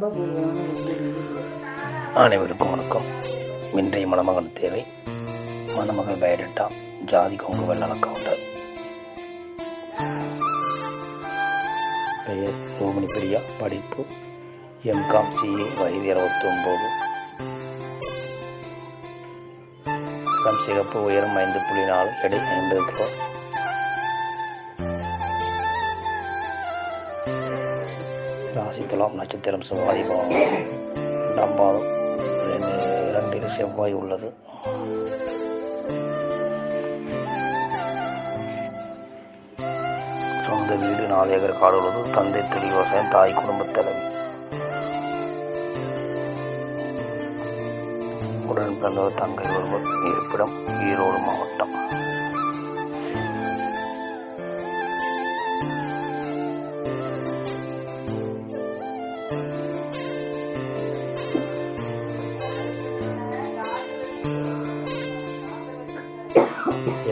ரொம்ப. அனைவருக்கும் வணக்கம். இன்றைய மணமகன் தேவை. மணமகள் பயோடேட்டா ஜாதி கொங்கு வெள்ளன கவுண்டர் பெயர் ரோமினி பிரியா. படிப்பு எம்காம் சிஏ வயது இருபத்தி இளம் சிகப்பு உயரம் ஐந்து புள்ளி நாலு எடை ஐம்பது கிலோ. ராசி துலாம் நட்சத்திரம் செவ்வாய் பாவம். இரண்டாம் பாதம். இரண்டில் செவ்வாய் உள்ளது. சொந்த வீடு நாலு ஏக்கர் காடு உள்ளது. தந்தை தொழில் விவசாயம் தாய் குடும்பத் தலைவி. உடன் பிறந்தவர் தங்கை ஒருவர் இருப்பிடம் ஈரோடு மாவட்டம்.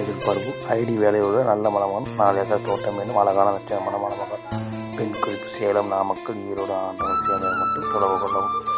எதிர்பார்ப்பு. ஐடி வேலையோடு நல்ல மனமகன் நாலு ஏக்கர் தோட்டம் என்னும் அழகான லட்சணமான மணமகன் பெண் குறிப்பு சேலம் நாமக்கல் ஈரோடு ஆண்டு சேர்ந்தவர் மட்டும் தொடர்பு கொள்ளவும்.